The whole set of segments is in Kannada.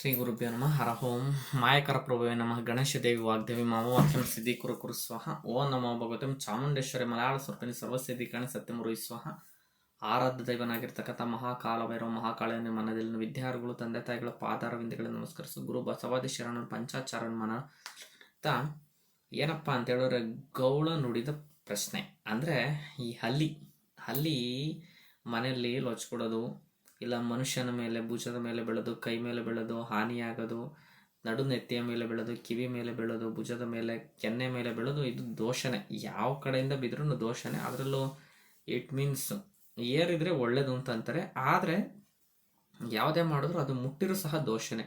ಶ್ರೀ ಗುರುಭ್ಯೋ ನಮಃ. ಹರ ಓಂ. ಮಾಯಕರ ಪ್ರಭುವೇ ನಮಃ. ಗಣೇಶ ದೇವಿ ವಾಗ್ದೇವಿ ಮಾಮ ವಾಕ್ಯಂ ಸಿದ್ಧಿ ಕುರು ಕುರು ಸ್ವಹ. ಓ ನಮೋ ಭಗವತಂ. ಚಾಮುಂಡೇಶ್ವರಿ ಮಲಯಾಳ ಸ್ವರ್ಪಿನಿ ಕಣ ಸತ್ಯಮೂರು ಸ್ವಹ. ಆರಾಧ್ಯ ದೈವನಾಗಿರ್ತಕ್ಕಂಥ ಮಹಾಕಾಲ ಭೈರವ ಮಹಾಕಾಳನ ಮನದಲ್ಲಿ ವಿದ್ಯಾರ್ಥಿಗಳು, ತಂದೆ ತಾಯಿಗಳ ಪಾದಾರವಿಂದಗಳನ್ನು ನಮಸ್ಕರಿಸು. ಗುರು ಬಸವಾದಿ ಶರಣನ ಪಂಚಾಚಾರಣ ಮನ ತ ಏನಪ್ಪ ಅಂತ ಹೇಳಿದ್ರೆ ಗೌಳ ನುಡಿದ ಪ್ರಶ್ನೆ. ಅಂದರೆ ಈ ಹಲ್ಲಿ ಹಲ್ಲಿ ಮನೆಯಲ್ಲಿ ಲೊಚ್ಕೊಡೋದು ಇಲ್ಲ ಮನುಷ್ಯನ ಮೇಲೆ, ಭುಜದ ಮೇಲೆ ಬೆಳೆದು, ಕೈ ಮೇಲೆ ಬೆಳೆದು, ಹಾನಿಯಾಗೋದು ನಡು ನೆತ್ತಿಯ ಮೇಲೆ ಬೆಳೆದು, ಕಿವಿ ಮೇಲೆ ಬೆಳೆದು, ಭುಜದ ಮೇಲೆ, ಕೆನ್ನೆ ಮೇಲೆ ಬೆಳೆದು, ಇದು ದೋಷನೇ. ಯಾವ ಕಡೆಯಿಂದ ಬಿದ್ರೂ ದೋಷನೇ. ಅದರಲ್ಲೂ ಇಟ್ ಮೀನ್ಸ್ ಏರಿದ್ರೆ ಒಳ್ಳೇದು ಅಂತ ಅಂತಾರೆ. ಆದರೆ ಯಾವುದೇ ಮಾಡಿದ್ರು ಅದು ಮುಟ್ಟಿರೂ ಸಹ ದೋಷನೇ.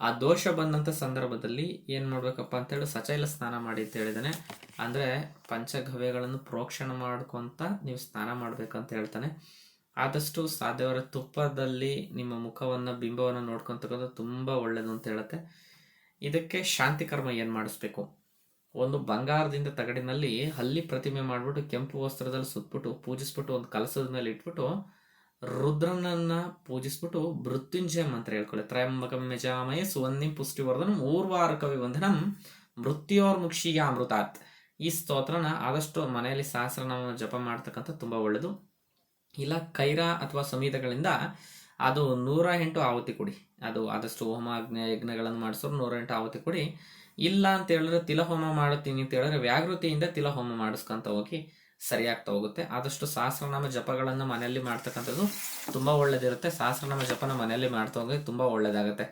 ಆ ದೋಷ ಬಂದಂಥ ಸಂದರ್ಭದಲ್ಲಿ ಏನು ಮಾಡಬೇಕಪ್ಪ ಅಂತೇಳಿ ಸಚೈಲ ಸ್ನಾನ ಮಾಡಿ ಅಂತ ಹೇಳಿದಾನೆ. ಅಂದರೆ ಪಂಚಗವ್ಯಗಳನ್ನು ಪ್ರೋಕ್ಷಣ ಮಾಡ್ಕೊತ ನೀವು ಸ್ನಾನ ಮಾಡ್ಬೇಕಂತ ಹೇಳ್ತಾನೆ. ಆದಷ್ಟು ಸಾಧ್ಯವರ ತುಪ್ಪದಲ್ಲಿ ನಿಮ್ಮ ಮುಖವನ್ನು, ಬಿಂಬವನ್ನು ನೋಡ್ಕೊತಕ್ಕಂಥ ತುಂಬ ಒಳ್ಳೆಯದು ಅಂತ ಹೇಳುತ್ತೆ. ಇದಕ್ಕೆ ಶಾಂತಿ ಕರ್ಮ ಏನು ಮಾಡಿಸ್ಬೇಕು? ಒಂದು ಬಂಗಾರದಿಂದ ತಗಡಿನಲ್ಲಿ ಹಲ್ಲಿ ಪ್ರತಿಮೆ ಮಾಡಿಬಿಟ್ಟು, ಕೆಂಪು ವಸ್ತ್ರದಲ್ಲಿ ಸುತ್ತಬಿಟ್ಟು ಪೂಜಿಸ್ಬಿಟ್ಟು, ಒಂದು ಕಲಸದ ಇಟ್ಬಿಟ್ಟು, ರುದ್ರನನ್ನ ಪೂಜಿಸ್ಬಿಟ್ಟು ಮೃತ್ಯುಂಜಯ ಮಂತ್ರ ಹೇಳ್ಕೊಳ್ಳಿ. ತ್ರಯಂಬಕಂ ಮೆಜಾಮಯ ಸುವನ್ನಿ ಪುಷ್ಟಿವರ್ಧನ ಮೂರ್ವಾರ ಕವಿ ವಂದನಂ ಮೃತ್ಯೋರ್ಮುಕ್ಷಿಯ ಅಮೃತಾತ್ ಈ ಸ್ತೋತ್ರನ ಆದಷ್ಟು ಮನೆಯಲ್ಲಿ ಸಹಸ್ರನಾಮ ಜಪ ಮಾಡ್ತಕ್ಕಂಥ ತುಂಬ ಒಳ್ಳೆಯದು ಇಲ್ಲ, ಕೈರ ಅಥವಾ ಸಮೀತಗಳಿಂದ ಅದು ನೂರ ಎಂಟು ಆವತಿ ಕೊಡಿ. ಅದು ಆದಷ್ಟು ಹೋಮ ಯಜ್ಞಗಳನ್ನು ಮಾಡಿಸೋರು ನೂರ ಎಂಟು ಆವತಿ ಕೊಡಿ. ಇಲ್ಲ ಅಂತ ಹೇಳಿದ್ರೆ ತಿಲಹೋಮ ಮಾಡುತ್ತೀನಿ ಅಂತ ಹೇಳಿದ್ರೆ ವ್ಯಾಗೃತಿಯಿಂದ ತಿಲಹೋಮ ಮಾಡಿಸ್ಕೊಂತ ಹೋಗಿ ಸರಿಯಾಗ್ತಾ ಹೋಗುತ್ತೆ. ಆದಷ್ಟು ಸಹಸ್ರನಾಮ ಜಪಗಳನ್ನು ಮನೆಯಲ್ಲಿ ಮಾಡ್ತಕ್ಕಂಥದ್ದು ತುಂಬ ಒಳ್ಳೇದಿರುತ್ತೆ. ಸಹಸ್ರನಾಮ ಜಪನ ಮನೆಯಲ್ಲಿ ಮಾಡ್ತಾ ಹೋಗಿ ತುಂಬ ಒಳ್ಳೇದಾಗುತ್ತೆ.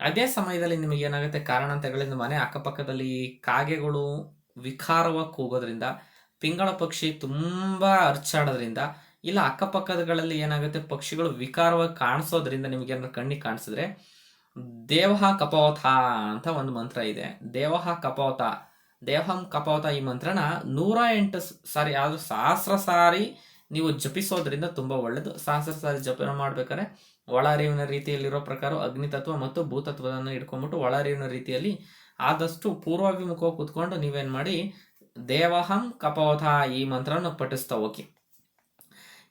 ಅದೇ ಸಮಯದಲ್ಲಿ ನಿಮಗೆ ಏನಾಗುತ್ತೆ? ಕಾರಣಾಂತರಗಳಿಂದ ಮನೆ ಅಕ್ಕಪಕ್ಕದಲ್ಲಿ ಕಾಗೆಗಳು ವಿಕಾರವಾಗಿ ಕೂಗೋದ್ರಿಂದ, ಪಿಂಗಳ ಪಕ್ಷಿ ತುಂಬ ಅರ್ಚಾಡೋದ್ರಿಂದ ಇಲ್ಲ ಅಕ್ಕಪಕ್ಕದಗಳಲ್ಲಿ ಏನಾಗುತ್ತೆ, ಪಕ್ಷಿಗಳು ವಿಕಾರವಾಗಿ ಕಾಣಿಸೋದ್ರಿಂದ ನಿಮ್ಗೆ ಏನಾದ್ರು ಕಣ್ಣಿಗೆ ಕಾಣಿಸಿದ್ರೆ, ದೇವಹ ಕಪೋಥ ಅಂತ ಒಂದು ಮಂತ್ರ ಇದೆ. ದೇವಹ ಕಪೋತ ದೇವಹಂ ಕಪೋತ ಈ ಮಂತ್ರನ ನೂರ ಎಂಟು ಸಾರಿ ಯಾವುದು ಸಹಸ್ರ ಸಾರಿ ನೀವು ಜಪಿಸೋದ್ರಿಂದ ತುಂಬ ಒಳ್ಳೆಯದು ಸಹಸ್ರ ಸಾರಿ ಜಪನ ಮಾಡ್ಬೇಕಾದ್ರೆ ಒಳ ಅರಿವಿನ ರೀತಿಯಲ್ಲಿರೋ ಪ್ರಕಾರ ಅಗ್ನಿತತ್ವ ಮತ್ತು ಭೂತತ್ವವನ್ನು ಇಟ್ಕೊಂಡ್ಬಿಟ್ಟು ಒಳ ಅರಿವಿನ ರೀತಿಯಲ್ಲಿ ಆದಷ್ಟು ಪೂರ್ವಾಭಿಮುಖವಾಗಿ ಕೂತ್ಕೊಂಡು ನೀವೇನು ಮಾಡಿ, ದೇವಹಂ ಕಪೋಥ ಈ ಮಂತ್ರನ ಪಠಿಸ್ತಾ ಹೋಗಿ.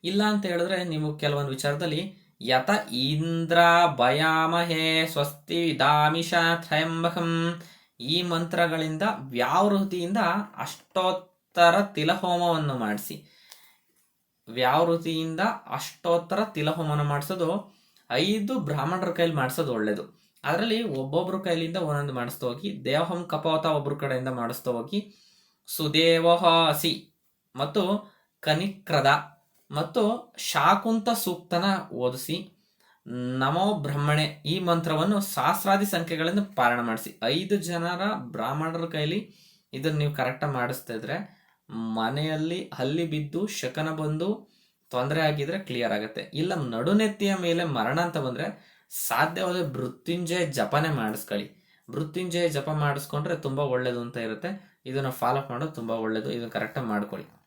ಇಲ್ಲ ಅಂತ ಹೇಳಿದ್ರೆ ನೀವು ಕೆಲವೊಂದು ವಿಚಾರದಲ್ಲಿ ಯತ ಇಂದ್ರ ಭಯಾಮಹೇ ಸ್ವಸ್ತಿ ದಾಮಿಷ ತ್ರಯಂಬಕಂ. ಈ ಮಂತ್ರಗಳಿಂದ ವ್ಯಾವೃತಿಯಿಂದ ಅಷ್ಟೋತ್ತರ ತಿಲಹೋಮವನ್ನು ಮಾಡಿಸಿ. ವ್ಯಾವೃತಿಯಿಂದ ಅಷ್ಟೋತ್ತರ ತಿಲಹೋಮನ ಮಾಡಿಸೋದು ಐದು ಬ್ರಾಹ್ಮಣರ ಕೈಲಿ ಮಾಡಿಸೋದು ಒಳ್ಳೇದು. ಅದರಲ್ಲಿ ಒಬ್ಬೊಬ್ರ ಕೈಲಿಂದ ಒಂದೊಂದು ಮಾಡಿಸ್ತಾ ಹೋಗಿ, ದೇವಹಂ ಕಪೋತ ಒಬ್ಬರ ಕಡೆಯಿಂದ ಮಾಡಿಸ್ತಾ ಹೋಗಿ, ಸುದೇವಹಾಸಿ ಮತ್ತು ಕನಿಕ್ರದ ಮತ್ತು ಶಾಕುಂತ ಸೂಕ್ತನ ಓದಿಸಿ. ನಮೋ ಬ್ರಹ್ಮಣೆ ಈ ಮಂತ್ರವನ್ನು ಸಹಸ್ರಾದಿ ಸಂಖ್ಯೆಗಳಿಂದ ಪಾರಣ ಮಾಡಿಸಿ. ಐದು ಜನರ ಬ್ರಾಹ್ಮಣರ ಕೈಲಿ ಇದನ್ನು ನೀವು ಕರೆಕ್ಟಾಗಿ ಮಾಡಿಸ್ತಾ ಇದ್ರೆ ಮನೆಯಲ್ಲಿ ಹಲ್ಲಿ ಬಿದ್ದು ಶಕನ ಬಂದು ತೊಂದರೆ ಆಗಿದ್ರೆ ಕ್ಲಿಯರ್ ಆಗುತ್ತೆ. ಇಲ್ಲ ನಡುನೆತ್ತಿಯ ಮೇಲೆ ಮರಣ ಅಂತ ಬಂದ್ರೆ ಸಾಧ್ಯವಾದ ಮೃತ್ಯುಂಜಯ ಜಪನೆ ಮಾಡಿಸ್ಕೊಳ್ಳಿ. ಮೃತ್ಯುಂಜಯ ಜಪ ಮಾಡಿಸ್ಕೊಂಡ್ರೆ ತುಂಬಾ ಒಳ್ಳೇದು ಅಂತ ಇರುತ್ತೆ. ಇದನ್ನ ಫಾಲೋ ಮಾಡೋದು ತುಂಬಾ ಒಳ್ಳೇದು. ಇದನ್ನು ಕರೆಕ್ಟಾಗಿ ಮಾಡ್ಕೊಳ್ಳಿ.